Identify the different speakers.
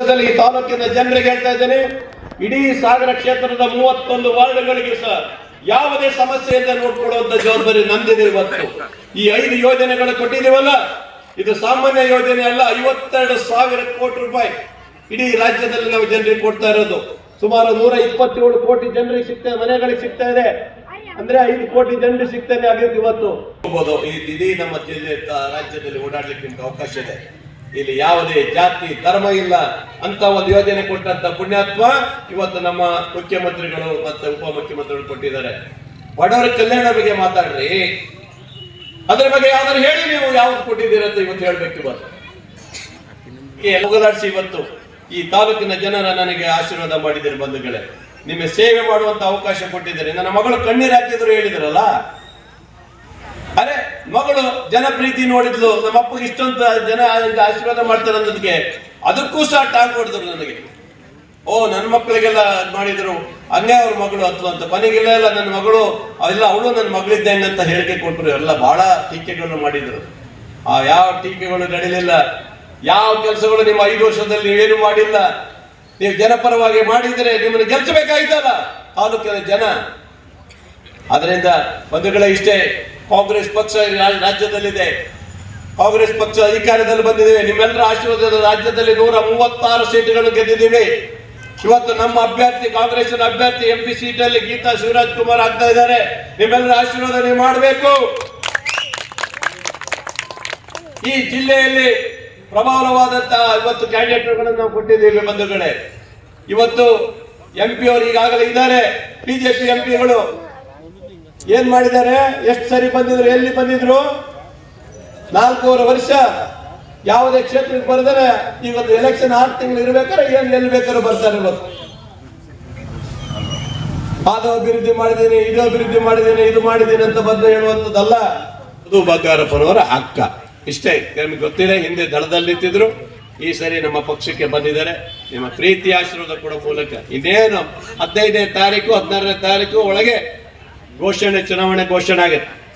Speaker 1: ಈ ತಾಲೂಕಿನ ಜನರಿಗೆ ಹೇಳ್ತಾ ಇದ್ದೇನೆ, ಇಡೀ ಸಾಗರ ಕ್ಷೇತ್ರದ ಮೂವತ್ತೊಂದು ವಾರ್ಡ್ಗಳಿಗೆ ಸಹ ಯಾವುದೇ ಸಮಸ್ಯೆಯಿಂದ ನೋಡ್ಕೊಳ್ಳುವಂತ ಜವಾಬ್ದಾರಿ ನಂದಿದೆ ಇವತ್ತು. ಈ ಐದು ಯೋಜನೆಗಳು ಕೊಟ್ಟಿದ್ದೀವಲ್ಲ, ಇದು ಸಾಮಾನ್ಯ ಯೋಜನೆ ಅಲ್ಲ, ಐವತ್ತೆರಡು ಸಾವಿರ ಕೋಟಿ ರೂಪಾಯಿ ಇಡೀ ರಾಜ್ಯದಲ್ಲಿ ನಾವು ಜನರಿಗೆ ಕೊಡ್ತಾ ಇರೋದು. ಸುಮಾರು ನೂರ ಇಪ್ಪತ್ತೇಳು ಕೋಟಿ ಜನರಿಗೆ ಸಿಗ್ತಾ, ಮನೆಗಳಿಗೆ ಸಿಗ್ತಾ ಇದೆ. ಅಂದ್ರೆ ಐದು ಕೋಟಿ ಜನರಿಗೆ ಸಿಗ್ತಾನೆ ಆಗಿತ್ತು ಇವತ್ತು. ಇಡೀ ನಮ್ಮ ಜಿಲ್ಲೆ ರಾಜ್ಯದಲ್ಲಿ ಓಡಾಡ್ಲಿಕ್ಕೆ ಅವಕಾಶ ಇದೆ. ಇಲ್ಲಿ ಯಾವುದೇ ಜಾತಿ, ಧರ್ಮ ಇಲ್ಲ. ಅಂತ ಒಂದು ಯೋಜನೆ ಕೊಟ್ಟಂತ ಪುಣ್ಯಾತ್ಮ ಇವತ್ತು ನಮ್ಮ ಮುಖ್ಯಮಂತ್ರಿಗಳು ಮತ್ತೆ ಉಪಮುಖ್ಯಮಂತ್ರಿಗಳು ಕೊಟ್ಟಿದ್ದಾರೆ. ಬಡವರ ಕಲ್ಯಾಣ ಬಗ್ಗೆ ಮಾತಾಡ್ರಿ. ಅದ್ರ ಬಗ್ಗೆ ಯಾವ್ದಾರು ಹೇಳಿ ನೀವು ಯಾವ್ದು ಕೊಟ್ಟಿದ್ದೀರ ಅಂತ ಇವತ್ತು ಹೇಳ್ಬೇಕು ಇವತ್ತು. ಈ ಹೋಗಲಾಡಿಸಿ ಇವತ್ತು. ಈ ತಾಲೂಕಿನ ಜನರ ನನಗೆ ಆಶೀರ್ವಾದ ಮಾಡಿದ್ದೀರಿ ಬಂಧುಗಳೇ. ನಿಮ್ಮ ಸೇವೆ ಮಾಡುವಂತ ಅವಕಾಶ ಕೊಟ್ಟಿದ್ದೀರಿ. ನನ್ನ ಮಗಳು ಕಣ್ಣೀರು ಹಾಕಿದ್ರು ಹೇಳಿದ್ರಲ್ಲ. ಮಗಳು ಜನಪ್ರೀತಿ ನೋಡಿದ್ಲು, ನಮ್ಮ ಅಪ್ಪಗೆ ಇಷ್ಟೊಂದು ಜನ ಆಶೀರ್ವಾದ ಮಾಡ್ತಾರೆ ಅನ್ನೋದಕ್ಕೆ ಅದಕ್ಕೂ ಸಹ ಟಾಂಗ್ ಹೊಡೆದ್ರು ನನಗೆ. ಓ ನನ್ನ ಮಕ್ಕಳಿಗೆಲ್ಲ ಮಾಡಿದ್ರು, ಹಂಗೆ ಅವ್ರ ಮಗಳು ಅತ್ವ ಅಂತ. ಕೊನೆಗೆಲ್ಲ ಎಲ್ಲ ನನ್ನ ಮಗಳು, ಅಲ್ಲ, ಅವಳು ನನ್ನ ಮಗಳಿದ್ದೇನೆ ಅಂತ ಹೇಳಿಕೆ ಕೊಟ್ಟರು ಎಲ್ಲ ಬಹಳ ಟೀಕೆಗಳನ್ನು ಮಾಡಿದ್ರು. ಆ, ಯಾವ ಟೀಕೆಗಳು ನಡೀಲಿಲ್ಲ. ಯಾವ ಕೆಲಸಗಳು ನಿಮ್ಮ ಐದು ವರ್ಷದಲ್ಲಿ ನೀವೇನು ಮಾಡಿಲ್ಲ. ನೀವು ಜನಪರವಾಗಿ ಮಾಡಿದರೆ ನಿಮ್ಮನ್ನು ಗೆಲ್ಸಬೇಕಾಯ್ತಲ್ಲ, ತಾಲೂಕಿನ ಜನ. ಅದರಿಂದ ಬಂಧುಗಳೇ ಇಷ್ಟೇ ಕಾಂಗ್ರೆಸ್ ಪಕ್ಷ ರಾಜ್ಯದಲ್ಲಿದೆ. ಕಾಂಗ್ರೆಸ್ ಪಕ್ಷ ಅಧಿಕಾರದಲ್ಲಿ ಬಂದಿದ್ದೇವೆ ನಿಮ್ಮೆಲ್ಲರ ಆಶೀರ್ವಾದದ ರಾಜ್ಯದಲ್ಲಿ ನೂರ ಮೂವತ್ತಾರು ಸೀಟುಗಳನ್ನು ಗೆದ್ದಿದ್ದೀವಿ. ಇವತ್ತು ನಮ್ಮ ಅಭ್ಯರ್ಥಿ ಕಾಂಗ್ರೆಸ್ನ ಅಭ್ಯರ್ಥಿ ಎಂ ಪಿ ಸೀಟಲ್ಲಿ ಗೀತಾ ಶಿವರಾಜ್ ಕುಮಾರ್ ಆಗ್ತಾ ಇದ್ದಾರೆ. ನಿಮ್ಮೆಲ್ಲರ ಆಶೀರ್ವಾದ ನೀವು ಮಾಡಬೇಕು. ಈ ಜಿಲ್ಲೆಯಲ್ಲಿ ಪ್ರಬಲವಾದಂತಹ ಇವತ್ತು ಕ್ಯಾಂಡಿಡೇಟ್ಗಳನ್ನು ನಾವು ಕೊಟ್ಟಿದ್ದೀವಿ ಬಂಧುಗಳೇ. ಇವತ್ತು ಎಂ ಪಿ ಅವರು ಈಗಾಗಲೇ ಇದ್ದಾರೆ. ಬಿಜೆಪಿ ಎಂ ಪಿಗಳು ಏನ್ ಮಾಡಿದ್ದಾರೆ? ಎಷ್ಟು ಸರಿ ಬಂದಿದ್ರು? ಎಲ್ಲಿ ಬಂದಿದ್ರು? ನಾಲ್ಕೂವರೆ ವರ್ಷ ಯಾವುದೇ ಕ್ಷೇತ್ರಕ್ಕೆ ಬರೆದರೆ ಇವತ್ತು ಎಲೆಕ್ಷನ್ ಆರು ತಿಂಗಳು ಇರ್ಬೇಕಾದ್ರೆ ಏನ್ ಎಲ್ಲಿ ಬೇಕಾದ್ರೂ ಬರ್ತಾರೆ ಇವತ್ತು. ಅದು ಅಭಿವೃದ್ಧಿ ಮಾಡಿದ್ದೀನಿ, ಇದು ಅಭಿವೃದ್ಧಿ ಮಾಡಿದ್ದೀನಿ, ಇದು ಮಾಡಿದ್ದೀನಿ ಅಂತ ಬಂದು ಹೇಳುವಂಥದ್ದಲ್ಲ, ಅದು ಬಂಗಾರಪ್ಪನವರ ಅಕ್ಕ ಇಷ್ಟೇ, ನಿಮ್ಗೆ ಗೊತ್ತಿದೆ, ಹಿಂದೆ ದಳದಲ್ಲಿ ನಿಂತಿದ್ರು ಈ ಸರಿ ನಮ್ಮ ಪಕ್ಷಕ್ಕೆ ಬಂದಿದ್ದಾರೆ. ನಿಮ್ಮ ಪ್ರೀತಿ ಆಶೀರ್ವಾದ ಕೊಡೋ ಮೂಲಕ ಇನ್ನೇನು ಹದಿನೈದನೇ ತಾರೀಕು, ಹದಿನಾರನೇ ತಾರೀಕು ಒಳಗೆ ಘೋಷಣೆ ಚುನಾವಣೆ ಘೋಷಣೆ ಆಗುತ್ತೆ.